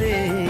আমাতে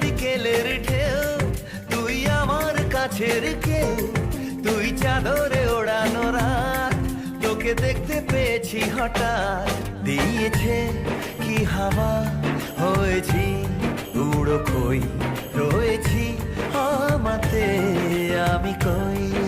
বিকেলের ঢেউ, তুই আমার কাছের কেউ, তুই চাদরে ওড়ানো রাত, তোকে দেখতে পেয়েছি হঠাৎ, দিয়েছে কি হাওয়া, হয়েছি উড়ো কই রয়েছি আমাতে, আমি কই?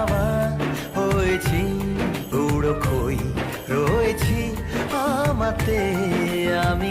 কি হাওয়া হয়েছি উড়ো খই। রয়েছি আমাতে আমি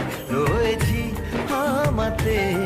রাতে